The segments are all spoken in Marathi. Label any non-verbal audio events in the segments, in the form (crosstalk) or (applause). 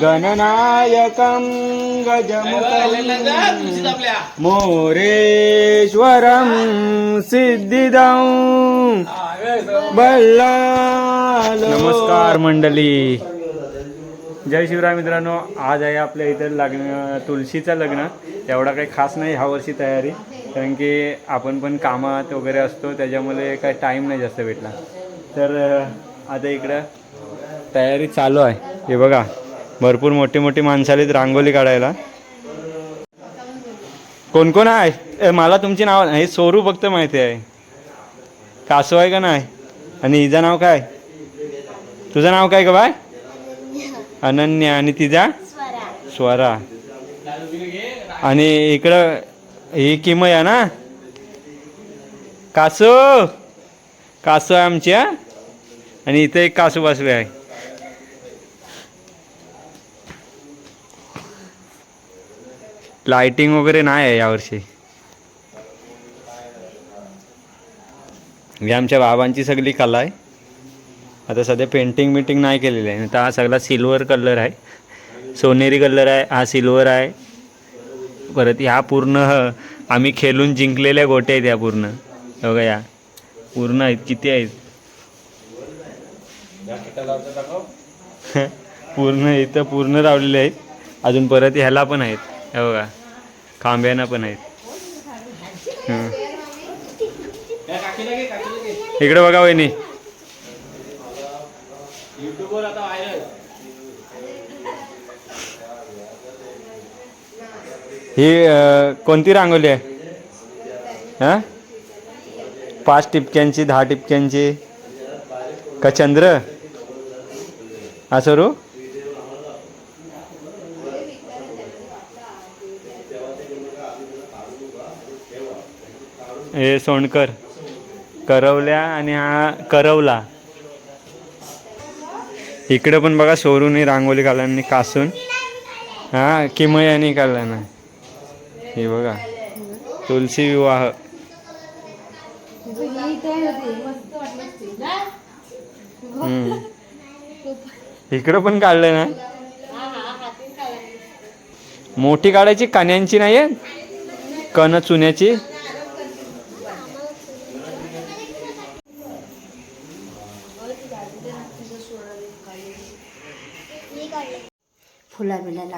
गणनायकं गजमुखं मोरेश्वरं सिद्धिदं बल्लाल नमस्कार मंडळी. जय शिवराय मित्रांनो आज आहे आपल्या इथं लग्न तुळशीचं लग्न. एवढा काही खास नाही ह्या वर्षी तयारी कारण की आपण पण कामात वगैरे असतो त्याच्यामुळे काही टाईम नाही जास्त भेटला. तर आता इकडं तयारी चालू आहे. हे बघा भरपूर मोठी मोठी माणसं आलीत रांगोली काढायला. कोण कोण आहे? मला तुमची नाव हे सोरू फक्त माहिती आहे. कासू आहे का नाही? आणि हिचं नाव काय? तुझं नाव काय का बाय? अनन्या. आणि तिचा? स्वरा. आणि इकडं ही किमय आहे ना? कासू! कासू आहे आमची आणि इथे एक कासू बसले आहे. लाइटिंग वगैरे नाही आहे यावर्षी. ही आमच्या बाबांची सगळी कला आहे. आता सध्या पेंटिंग बिंटिंग नाही केलेली आहे. तर हा सगळा सिल्वर कलर आहे. सोनेरी कलर आहे. हा सिल्वर आहे. परत ह्या पूर्ण आम्ही खेळून जिंकलेल्या गोट्या आहेत या पूर्ण. बघा या. पूर्ण आहेत. किती आहेत? (laughs) पूर्ण इथं पूर्ण लावलेले आहेत. अजून परत ह्याला पण आहेत. हे बघा. खांब्याना पण आहेत. इकडे बघा वहिनी. ही कोणती रांगोली आहे? हां? पाच टिपक्यांची दहा टिपक्यांची. का चंद्र? हा रू हे सोनकर करवल्या आणि हा करवला. इकडं पण बघा सोरून रांगोली काढल्याने कासून. हा किमयाने काढला ना हे बघा तुलसी विवाह. इकडं पण काढलंय ना? मोठी काढायची कान्यांची नाही आहे कण चुन्याची?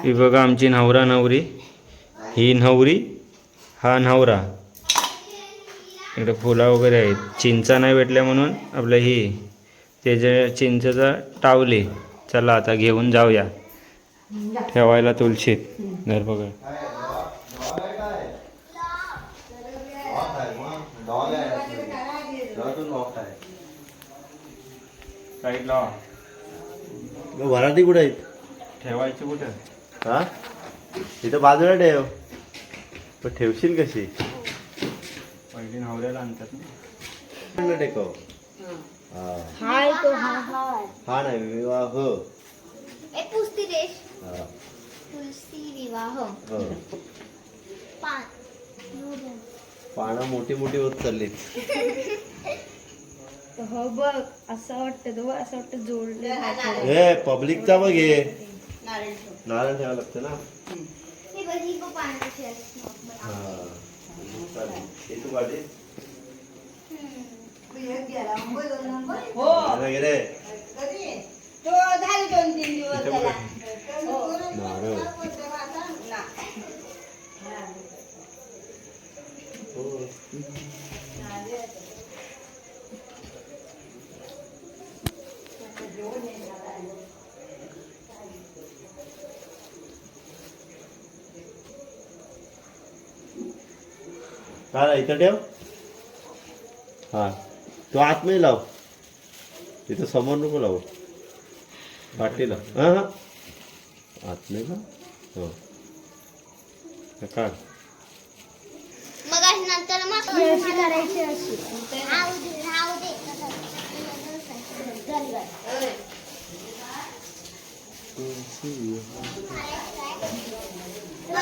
ही बघा आमची नवरा नवरी. ही नवरी हा नवरा. इकडे फुला वगैरे आहेत. चिंचा नाही भेटल्या म्हणून आपलं ही त्याच्या चिंचेचा टावली. चला आता घेऊन जाऊया. ठेवायला तुलशीत. धर बघा लावा वराठी कुठे आहेत? ठेवायची कुठं? हा? इथं बाजूला ठेव. पण ठेवशील कशी? पहिली नवऱ्याला आणतात ना. म्हणलं टेकव. हा. हाय तो हा हाय हा नाही विवाह. ए पुस्ती देश. हा. तुलसी विवाह. हो. पान पानं मोठी मोठी होत चालली हो बघ असं वाटतं तो असं वाटतं जोडलं हे पब्लिकचा बघ हे नारळ ठेवावं लागतं ना हे बघ ही बघ पान कशी आहेत. हा चालेल. हे तू काढे वगैरे तो झाले दोन तीन दिवस इथे त्याला बघ. नारळ हो. हा इथं ठेव. हा. तू आतमध्ये लाव. तिथं समोर नको लावू. पाठीला. हां हां. आतमध्ये लाव. हो. हे काढ. मग नंतर मग करायची अशी.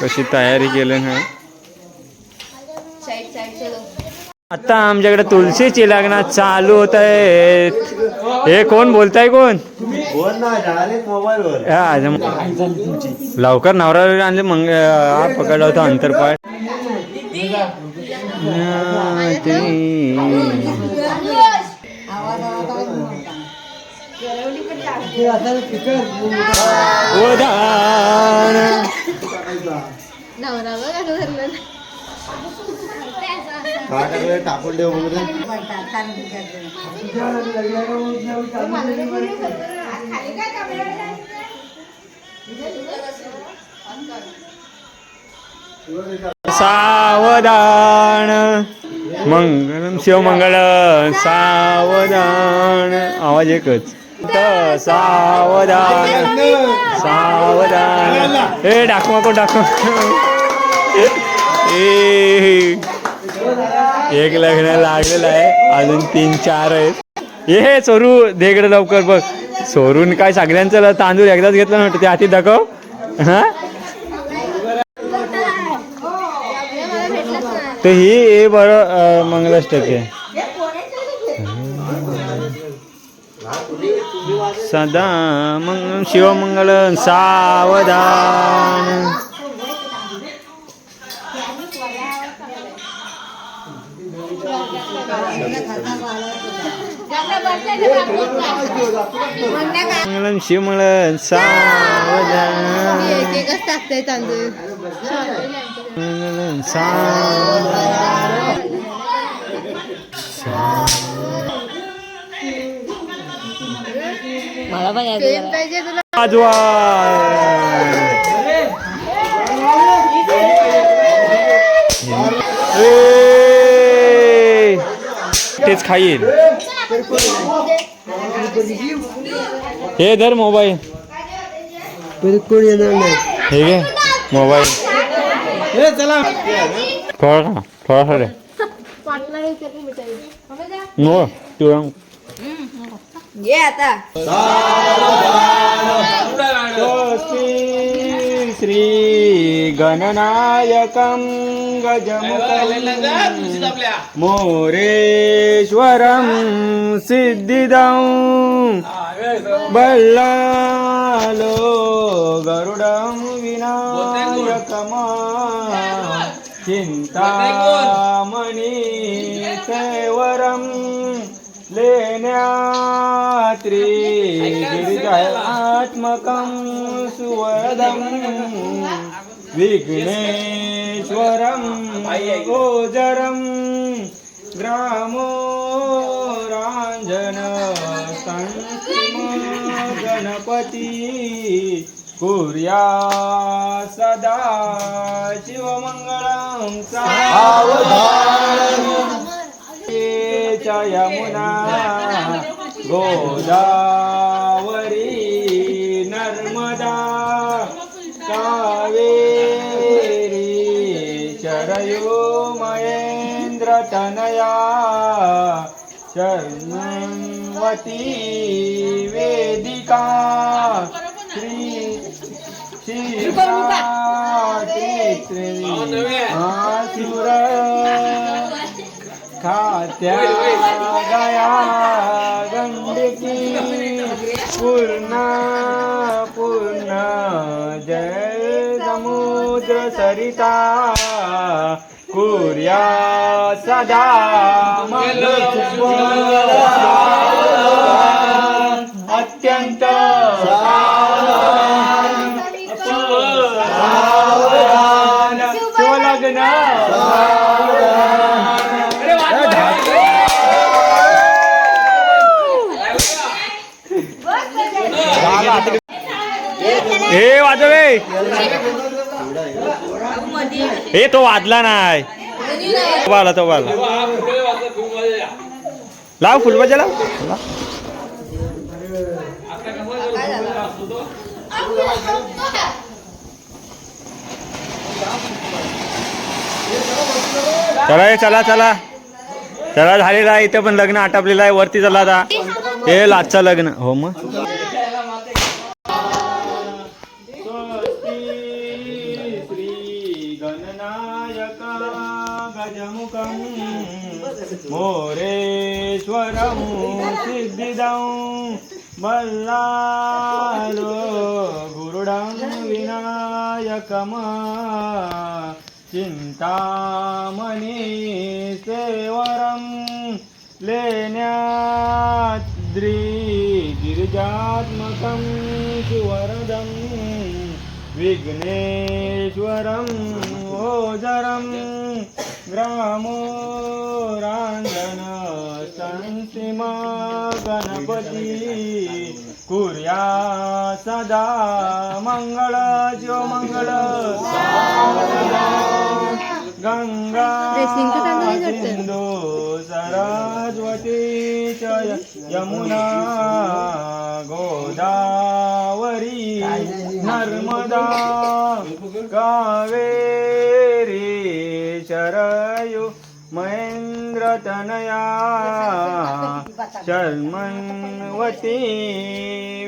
कशी तयारी केली नाही आता आमच्याकडे तुळशीची लग्न चालू होत आहेत. हे कोण बोलताय कोण? लवकर नवरा आणले मग हा पकडला होता अंतरपाय उदान नवरा बघा काटाकडे टाकून ठेव मग सावधान मंगलम शिवमंगल सावधान. आवाज एकच. सावधान सावधान. हे डाकू नको डाकू. ए एक लग्न लागलेलं आहे. अजून तीन चार आहेत. ये हे सोरू. देकडे लवकर बघ. सोरून काय सगळ्यांचं तांदूळ एकदाच घेतलं नव्हतं ते हाती दाखव. हा? तर ही ए बर अं, मंगलाष्टक सदा मंग शिवमंगल सावधान. मंगलम शिवमंगल सावधान. टाकतंय तांदूळ मंगलम सावधान पेन पाहिजे तुला वाजवा ए! तेच खाईल हे धर मोबाईल हे घे मोबाईल थोडा खा थोडासा दे नो तुला ये आता स्वस्ति श्री गणनायकं गजमुखं मोरेश्वरं सिद्धिदं बल्लालो गरुडं विनायकमा चिन्तामणि केवरं लेण्यात्री गिरिजात्मकं सुवदं विघ्नेश्वरं गोजरं ग्रामो राञ्जन गणपती कुर्या सदा शिवमङ्गलं सावधान। च यमुना गोदा तनया शर्मवती वेदिका। श्री शिवरा खात्या गया गंडकी। पूर्ण पूर्ण जय समुद्र सरिता। कुर्या सदा अत्यंत सावधान. शिवलग्न. हे वाजवे. हे तो वाजला नाही. तो आला तो आला लाव फुलबाजा लाव लाव. चला चला चला. चला झालेला आहे. इथं पण लग्न आटपलेलं आहे. वरती चला आता. हे लाचचं लग्न. हो मग. मोरेश्वरं सिद्धिदं बल्लालो गुरुडं विनायकमा चिन्तामणि सेवरं लेण्याद्रि गिरिजात्मकं सुवरदं विघ्नेश्वरम् ओजरं ग्रामोराञ्जन संसीमा गणपती। कुर्या सदा मंगळ जो मंगळ गंगा सिंधू सरस्वती च यमुना गोदावरी। नर्मदा कावेरी शरयु महेन्द्रतनया शर्मन्वती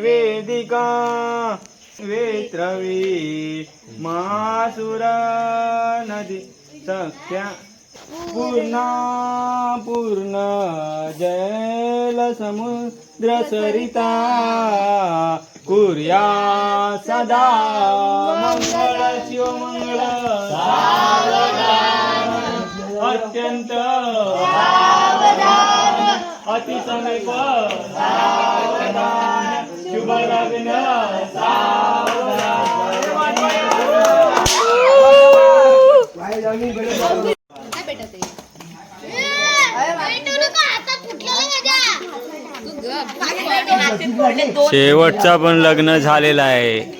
वेदिका वेत्रवी मासुरा नदी सख्या पूर्णा पूर्ण जलसमुद्रसरिता कुर्या सदा मंगळ शिवमंगळ अत्यंत अतिसमीप शुभ लग्न सावधान नका आता फुटलेलं माझ्या शेवटचा पण लग्न झालेला आहे.